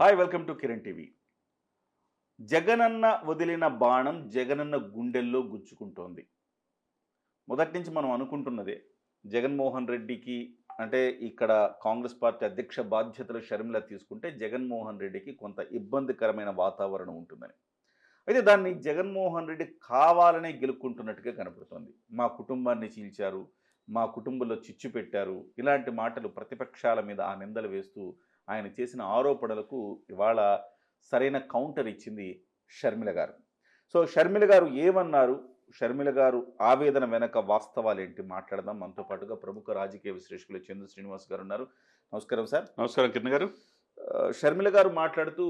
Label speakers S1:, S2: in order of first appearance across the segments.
S1: Hi welcome to Kiran TV Jagananna వదిలిన బాణం జగనన్న గుండెల్లో గుచ్చుకుంటోంది. మొదటి నుంచి మనం అనుకుంటున్నదే జగన్మోహన్ రెడ్డికి అంటే ఇక్కడ కాంగ్రెస్ పార్టీ అధ్యక్ష బాధ్యతలు షర్మిల తీసుకుంటే జగన్మోహన్ రెడ్డికి కొంత ఇబ్బందికరమైన వాతావరణం ఉంటుందని. అయితే దాన్ని జగన్మోహన్ రెడ్డి కావాలనే గెలుక్కుంటున్నట్టుగా కనపడుతోంది. మా కుటుంబాన్ని చీల్చారు మా కుటుంబంలో చిచ్చు పెట్టారు ఇలాంటి మాటలు ప్రతిపక్షాల మీద ఆ నిందలు వేస్తూ ఆయన చేసిన ఆరోపణలకు ఇవాళ సరైన కౌంటర్ ఇచ్చింది షర్మిల గారు. సో షర్మిల గారు ఏమన్నారు? షర్మిల గారు ఆవేదన వెనక వాస్తవాలు ఏంటి మాట్లాడదాం. మనతో పాటుగా ప్రముఖ రాజకీయ విశ్లేషకులు చంద్ర శ్రీనివాస్ గారు ఉన్నారు. నమస్కారం సార్.
S2: నమస్కారం కిరణ్ గారు.
S1: షర్మిల గారు మాట్లాడుతూ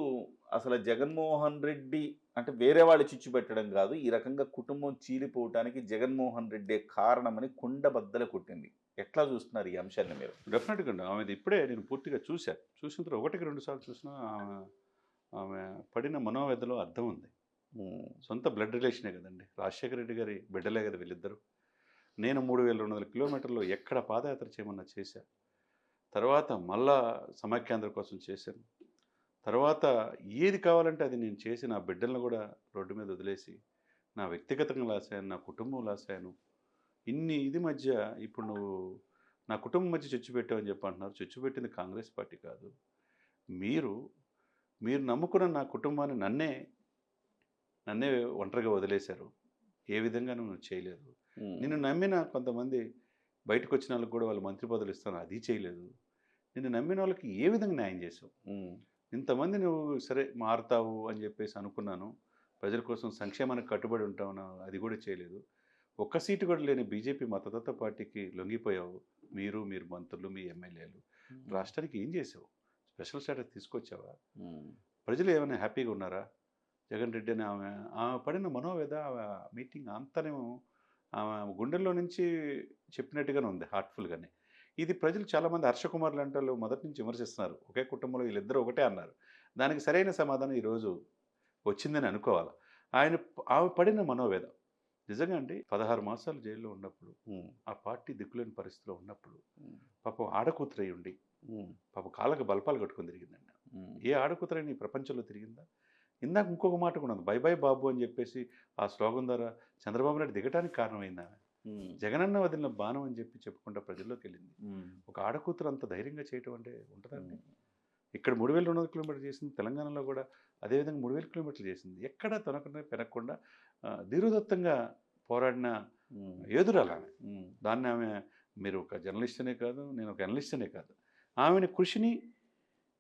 S1: అసలు జగన్మోహన్ రెడ్డి అంటే వేరే వాళ్ళు చిచ్చు పెట్టడం కాదు. ఈ రకంగా కుటుంబం చీలిపోవటానికి జగన్మోహన్ రెడ్డే కారణమని కుండ బద్దలు కొట్టింది. ఎట్లా చూస్తున్నారు ఈ అంశాన్ని మీరు?
S2: డెఫినెట్గా అండి. ఆమెది ఇప్పుడే నేను పూర్తిగా చూశాను చూసిన తర్వాత ఒకటికి రెండు సార్లు చూసినా ఆమె ఆమె పడిన మనోవేదలో అర్థం ఉంది. సొంత బ్లడ్ రిలేషనే కదండి. రాజశేఖర రెడ్డి గారి బిడ్డలే కదా వీళ్ళిద్దరు. నేను మూడు వేల రెండు వందల కిలోమీటర్లు ఎక్కడ పాదయాత్ర చేయమన్నా చేశా? తర్వాత మళ్ళా సమాఖ్యాంధ్ర కోసం చేశాను తర్వాత ఏది కావాలంటే అది నేను చేసి నా బిడ్డలను కూడా రోడ్డు మీద వదిలేసి నా వ్యక్తిగతంగా లాసాను నా కుటుంబం లాసాను. ఇన్ని ఇది మధ్య ఇప్పుడు నువ్వు నా కుటుంబం మధ్య చొచ్చు పెట్టావని చెప్పి అంటున్నారు. చొచ్చు పెట్టింది కాంగ్రెస్ పార్టీ కాదు. మీరు మీరు నమ్ముకున్న నా కుటుంబాన్ని నన్నే నన్నే ఒంటరిగా వదిలేశారు. ఏ విధంగా నువ్వు చేయలేదు. నిన్ను నమ్మిన కొంతమంది బయటకు వచ్చిన వాళ్ళకి కూడా వాళ్ళు మంత్రి పదవులు ఇస్తాను అది చేయలేదు. నిన్ను నమ్మిన వాళ్ళకి ఏ విధంగా న్యాయం చేసావు ఇంతమంది నువ్వు సరే మారుతావు అని చెప్పేసి అనుకున్నాను. ప్రజల కోసం సంక్షేమానికి కట్టుబడి ఉంటావు నా- అది కూడా చేయలేదు. ఒక్క సీటు కూడా లేని బీజేపీ మతదత్త పార్టీకి లొంగిపోయావు. మీరు మీరు మంత్రులు మీ ఎమ్మెల్యేలు. రాష్ట్రానికి ఏం చేసావు స్పెషల్ స్టేటస్ తీసుకొచ్చావా? ప్రజలు ఏమైనా హ్యాపీగా ఉన్నారా? జగన్ రెడ్డి అని ఆమె ఆమె పడిన మనోవేద ఆమె మీటింగ్ అంతనేమో ఆమె గుండెల్లో నుంచి చెప్పినట్టుగానే ఉంది హార్ట్ఫుల్గానే. ఇది ప్రజలు చాలామంది హర్షకుమార్ లాంటి వాళ్ళు మొదటి నుంచి విమర్శిస్తున్నారు. ఒకే కుటుంబంలో వీళ్ళిద్దరూ ఒకటే అన్నారు. దానికి సరైన సమాధానం ఈరోజు వచ్చిందని అనుకోవాలి? ఆయన ఆమె పడిన మనోవేద. నిజంగా అండి పదహారు మాసాలు జైల్లో ఉన్నప్పుడు ఆ పార్టీ దిక్కులేని పరిస్థితిలో ఉన్నప్పుడు పాపం ఆడకూతురై ఉండి పాపం కాళ్ళకు బల్పాలు కట్టుకొని తిరిగిందండి ఏ ఆడకూతురైనా ఈ ప్రపంచంలో తిరిగిందా? ఇందాక ఇంకొక మాట కూడా ఉంది. బై బై బాబు అని చెప్పేసి ఆ శ్లోకం ద్వారా చంద్రబాబు నాయుడు దిగటానికి కారణమైంది జగనన్న వదిలిన బాణం అని చెప్పి చెప్పుకుంటా ప్రజల్లోకి వెళ్ళింది ఒక ఆడకూతురు అంత ధైర్యంగా చేయటం అంటే ఉంటుందండి. ఇక్కడ మూడు వేల రెండు వందల కిలోమీటర్లు చేసింది తెలంగాణలో కూడా అదేవిధంగా మూడు వేల కిలోమీటర్లు చేసింది. ఎక్కడ తొనకుండా పెనకుండా ధీరోదత్తంగా పోరాడిన ఏదురాలు ఆమె దాన్ని ఆమె మీరు ఒక జర్నలిస్ట్ అనే కాదు నేను ఒక అనలిస్ట్ అనే కాదు. ఆమెని కృషిని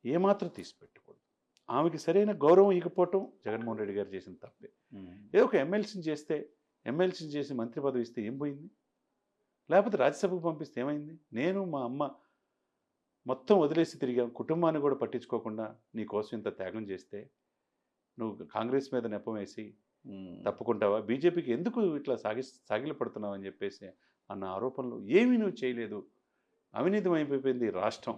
S2: ఏమాత్రం తీసిపెట్టకూడదు. ఆమెకి సరైన గౌరవం ఇకపోవటం జగన్మోహన్ రెడ్డి గారు చేసిన తప్పే. ఏదో ఒక ఎమ్మెల్సీని చేస్తే ఎమ్మెల్సీని చేసి మంత్రి పదవి ఇస్తే ఏం పోయింది? లేకపోతే రాజ్యసభకు పంపిస్తే ఏమైంది? నేను మా అమ్మ మొత్తం వదిలేసి తిరిగాం కుటుంబాన్ని కూడా పట్టించుకోకుండా నీ కోసం ఇంత త్యాగం చేస్తే నువ్వు కాంగ్రెస్ మీద నెపం వేసి తప్పుకుంటావా? బీజేపీకి ఎందుకు ఇట్లా సాగి సాగిలపడుతున్నావు అని చెప్పేసి అన్న ఆరోపణలు ఏమీ నువ్వు చేయలేదు. అవినీతం అయిపోయింది రాష్ట్రం.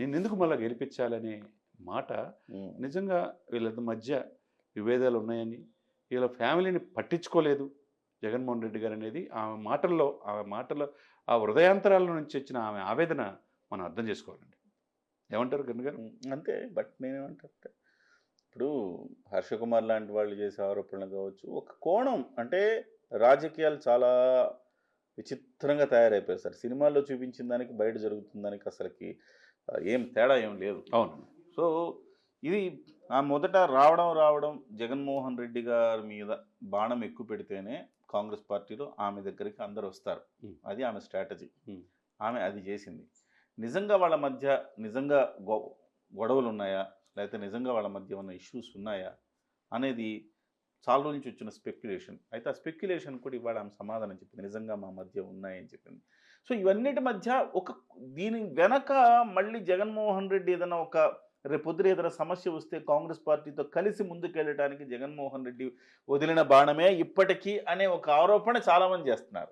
S2: నేను ఎందుకు మళ్ళీ గెలిపించాలనే మాట నిజంగా వీళ్ళ మధ్య విభేదాలు ఉన్నాయని వీళ్ళ ఫ్యామిలీని పట్టించుకోలేదు. జగన్మోహన్ రెడ్డి గారు అనేది ఆమె మాటల్లో ఆమె మాటల్లో ఆ హృదయాంతరాల నుంచి వచ్చిన ఆమె ఆవేదన మనం అర్థం చేసుకోవాలండి. ఏమంటారు గన్ గారు?
S1: అంతే. బట్ నేనేమంటే ఇప్పుడు హర్షకుమార్ లాంటి వాళ్ళు చేసే ఆరోపణలు కావచ్చు ఒక కోణం అంటే రాజకీయాలు చాలా విచిత్రంగా తయారైపోయాయి సార్. సినిమాల్లో చూపించిన దానికి బయట జరుగుతున్న దానికి అసలుకి ఏం తేడా ఏం లేదు.
S2: అవును
S1: సో ఇది ఆ మొదట రావడం రావడం జగన్మోహన్ రెడ్డి గారి మీద బాణం ఎక్కువ పెడితేనే కాంగ్రెస్ పార్టీలో ఆమె దగ్గరికి అందరు వస్తారు. అది ఆమె స్ట్రాటజీ. ఆమె అది చేసింది. నిజంగా వాళ్ళ మధ్య నిజంగా గొ- గొడవలు ఉన్నాయా? లేకపోతే నిజంగా వాళ్ళ మధ్య ఉన్న ఇష్యూస్ ఉన్నాయా? అనేది చాలా నుంచి వచ్చిన స్పెక్యులేషన్ అయితే ఆ స్పెక్యులేషన్ కూడా ఇవాళ ఆమె సమాధానం చెప్పింది. నిజంగా మా మధ్య ఉన్నాయని చెప్పింది. సో ఇవన్నిటి మధ్య ఒక దీని వెనక మళ్ళీ జగన్మోహన్ రెడ్డి ఏదైనా ఒక రేపొద్దున ఏదైనా సమస్య వస్తే కాంగ్రెస్ పార్టీతో కలిసి ముందుకెళ్ళడానికి జగన్మోహన్ రెడ్డి వదిలిన బాణమే ఇప్పటికీ అనే ఒక ఆరోపణ చాలా మంది చేస్తున్నారు.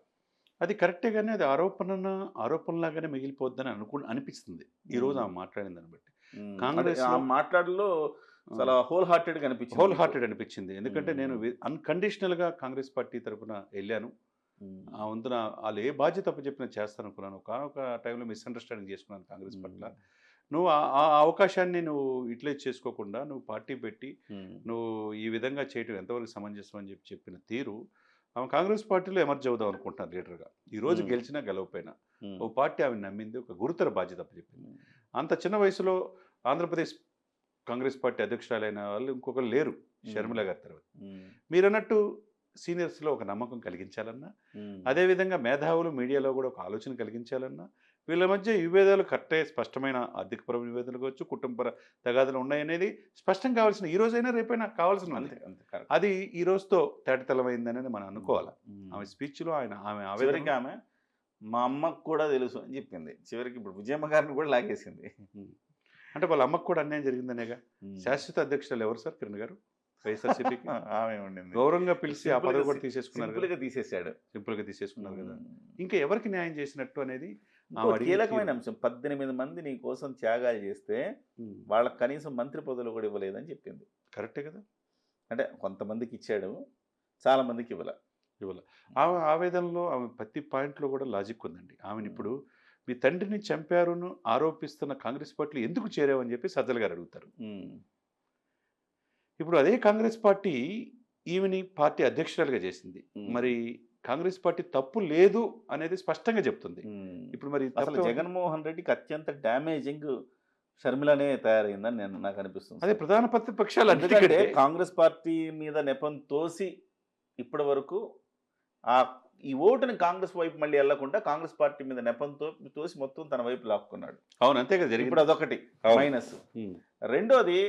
S2: అది కరెక్టే కానీ అది ఆరోపణ ఆరోపణలాగానే మిగిలిపోద్దని అనుకు అనిపిస్తుంది. ఈ రోజు ఆమె మాట్లాడిన దాన్ని బట్టి. కాంగ్రెస్
S1: ఆ మాట్లాడలో చాలా హోల్ హార్టెడ్గా అనిపించింది.
S2: హోల్ హార్టెడ్ అనిపించింది. ఎందుకంటే నేను. అన్కండిషనల్గా కాంగ్రెస్ పార్టీ తరఫున వెళ్ళాను. ఆ వంతున వాళ్ళు ఏ బాధ్యత చెప్పినా చేస్తాను అనుకున్నాను ఒక ఒక టైంలో మిస్అండర్స్టాండింగ్ చేసుకున్నాను కాంగ్రెస్ పట్ల నువ్వు ఆ- అవకాశాన్ని నువ్వు యూటిలైజ్ చేసుకోకుండా నువ్వు పార్టీ పెట్టి. నువ్వు ఈ విధంగా చేయటం ఎంతవరకు సమంజసం అని చెప్పి చెప్పిన తీరు ఆమె కాంగ్రెస్ పార్టీలో ఎమర్జ్ అవుదాం అనుకుంటున్నారు లీడర్గా ఈ రోజు. గెలిచినా గెలవపోయినా. ఓ పార్టీ ఆమె నమ్మింది ఒక గురుతర బాధ్యత చెప్పింది. అంత చిన్న వయసులో ఆంధ్రప్రదేశ్ కాంగ్రెస్ పార్టీ అధ్యక్షురాలైన వాళ్ళు ఇంకొకరు లేరు షర్మిల గారి తర్వాత. మీరు అన్నట్టు సీనియర్స్లో ఒక నమ్మకం కలిగించాలన్నా. అదేవిధంగా మేధావులు మీడియాలో కూడా ఒక ఆలోచన కలిగించాలన్నా వీళ్ళ మధ్య విభేదాలు కట్టే స్పష్టమైన ఆర్థికపర విభేదాలు కావచ్చు కుటుంబపర తగాదులు ఉన్నాయనేది స్పష్టం కావాల్సిన ఈ రోజైనా రేపైనా కావాల్సిన
S1: అంతే
S2: అది ఈ రోజుతో తేటతెల్లమైందనేది మనం అనుకోవాలి. ఆమె స్పీచ్లో ఆయన ఆమె
S1: చివరికి
S2: ఆవేదన
S1: ఆమె మా అమ్మకు కూడా తెలుసు అని చెప్పింది. చివరికి ఇప్పుడు విజయమ్మ గారిని కూడా లాగేసింది.
S2: అంటే వాళ్ళ అమ్మకు కూడా అన్యాయం జరిగిందనేగా. శాశ్వత అధ్యక్షులు ఎవరు సార్? కిరణ్ గారు? వైఎస్ఆర్సీపీకి
S1: ఆమె ఉండింది.
S2: గౌరవంగా పిలిచి ఆ పదవి కూడా తీసేసుకున్నారు
S1: సింపుల్
S2: కదా.
S1: గా తీసేశాడు.
S2: సింపుల్గా తీసేసుకున్నారు కదా. ఇంకా ఎవరికి న్యాయం చేసినట్టు అనేది
S1: కీలకమైన. అంశం పద్దెనిమిది మంది నీ కోసం త్యాగాలు చేస్తే వాళ్ళకి కనీసం మంత్రి పదవులు కూడా ఇవ్వలేదని చెప్పింది.
S2: కరెక్టే కదా.
S1: అంటే కొంతమందికి ఇచ్చాడు చాలా మందికి ఇవ్వలే.
S2: ఇవాళ ఆమె ఆవేదనలో ఆమె ప్రతి పాయింట్లో కూడా లాజిక్ ఉందండి. ఆమెను ఇప్పుడు మీ తండ్రిని చంపారును ఆరోపిస్తున్న కాంగ్రెస్ పార్టీలు ఎందుకు చేరావని చెప్పి సజ్జల గారు అడుగుతారు. ఇప్పుడు అదే కాంగ్రెస్ పార్టీ ఈమెని పార్టీ అధ్యక్షురాలుగా చేసింది. మరి కాంగ్రెస్ పార్టీ తప్పు లేదు అనేది స్పష్టంగా చెప్తుంది. ఇప్పుడు మరి
S1: అసలు జగన్మోహన్ రెడ్డికి అత్యంత డ్యామేజింగ్ షర్మిలనే తయారైందని నేను నాకు అనిపిస్తుంది
S2: అదే ప్రధాన ప్రతిపక్షాలు
S1: ఎందుకంటే
S2: అన్నిటికంటే
S1: కాంగ్రెస్ పార్టీ మీద నెపం తోసి ఇప్పటి వరకు ఆ ఈ ఓటుని కాంగ్రెస్ వైపు మళ్ళీ వెళ్ళకుండా కాంగ్రెస్ పార్టీ మీద నెపంతో తోసి మొత్తం తన వైపు లాక్కున్నాడు
S2: అవును అంతే కదా
S1: ఇప్పుడు అదొకటి. మైనస్. రెండోది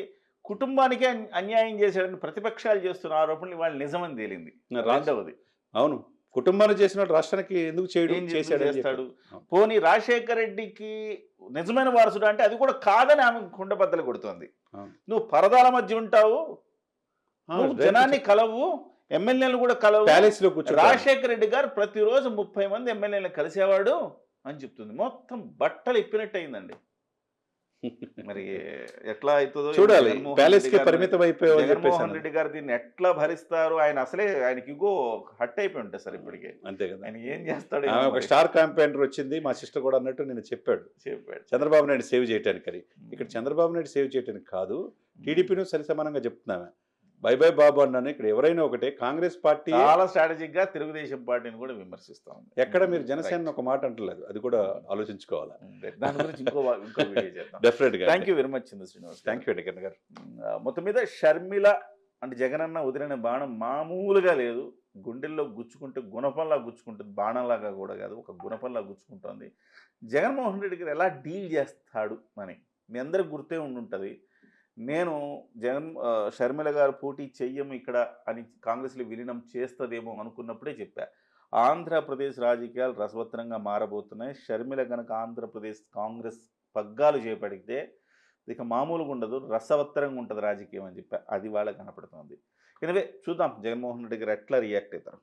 S1: కుటుంబానికే అన్- అన్యాయం చేశాడని ప్రతిపక్షాలు చేస్తున్న ఆరోపణలు వాళ్ళు నిజమని తేలింది. రెండవది.
S2: అవును. కుటుంబాన్ని చేసిన రాష్ట్రానికి ఎందుకు చేయడు చేశాడు
S1: చేస్తాడు. పోనీ రాజశేఖర రెడ్డికి నిజమైన వారసుడు అంటే అది కూడా కాదని ఆమె కుండబద్దలు కొడుతోంది. నువ్వు పరదాల మధ్య ఉంటావు జనాన్ని కలవు ఎమ్మెల్యేలు కూడా కలవు.
S2: ప్యాలెస్లో కూర్చో
S1: రాజశేఖర రెడ్డి గారు ప్రతిరోజు ముప్పై మంది ఎమ్మెల్యేలు కలిసేవాడు అని చెప్తుంది. మొత్తం బట్టలు ఇప్పినట్టు అయిందండి. మరి ఎట్లా అవుతుందో
S2: చూడాలి.
S1: ప్యాలెస్కి
S2: పరిమితం అయిపోయావు
S1: జగన్మోహన్. రెడ్డి గారు దీన్ని ఎట్లా భరిస్తారు? ఆయన అసలే ఆయనకి ఇగో హట్ అయిపోయి ఉంటుంది సార్ ఇప్పటికే.
S2: అంతే కదా.
S1: ఆయన ఏం చేస్తాడు
S2: ఒక స్టార్ క్యాంపెయినర్ వచ్చింది. మా సిస్టర్ కూడా అన్నట్టు నేను చెప్పాడు.
S1: చెప్పాడు.
S2: చంద్రబాబు నాయుడు సేవ్ చేయడానికి ఇక్కడ చంద్రబాబు నాయుడు సేవ్ చేయడానికి కాదు. టీడీపీను సరి సమానంగా చెప్తున్నామే. బై బై బాబు అన్నాను. ఇక్కడ ఎవరైనా ఒకటే కాంగ్రెస్ పార్టీ
S1: చాలా స్ట్రాటజిక్గా తెలుగుదేశం పార్టీని కూడా విమర్శిస్తా ఉంది.
S2: ఎక్కడ మీరు జనసేన ఒక మాట అంటలేదు. అది కూడా ఆలోచించుకోవాలి?
S1: Right. దాని గురించి ఇంకో వా- ఇంకో వీడియో చేద్దాం.
S2: డెఫినెట్గా.
S1: Thank you very much Chandra Srinivas
S2: thank you Kiran గారు.
S1: మొత్తం మీద షర్మిల అంటే జగనన్న వదిలిన బాణం మామూలుగా లేదు. గుండెల్లో గుచ్చుకుంటే గుణపంలా గుచ్చుకుంటుంది. బాణంలాగా కూడా కాదు ఒక గుణపంలా గుచ్చుకుంటుంది. జగన్మోహన్ రెడ్డి గారు ఎలా డీల్ చేస్తాడు అని మీ అందరికి గుర్తే ఉండుంటుంది. నేను జగన్ షర్మిల గారు పోటీ చెయ్యము ఇక్కడ అని కాంగ్రెస్లో విలీనం చేస్తుందేమో అనుకున్నప్పుడే చెప్పా. ఆంధ్రప్రదేశ్ రాజకీయాలు రసవత్తరంగా మారబోతున్నాయి. షర్మిల కనుక ఆంధ్రప్రదేశ్ కాంగ్రెస్ పగ్గాలు చేపడితే ఇక మామూలుగా ఉండదు రసవత్తరంగా ఉంటుంది రాజకీయం అని చెప్పా. అది వాళ్ళకి కనపడుతుంది. ఎనివే చూద్దాం. జగన్మోహన్ రెడ్డి గారు ఎట్లా రియాక్ట్ అవుతారు?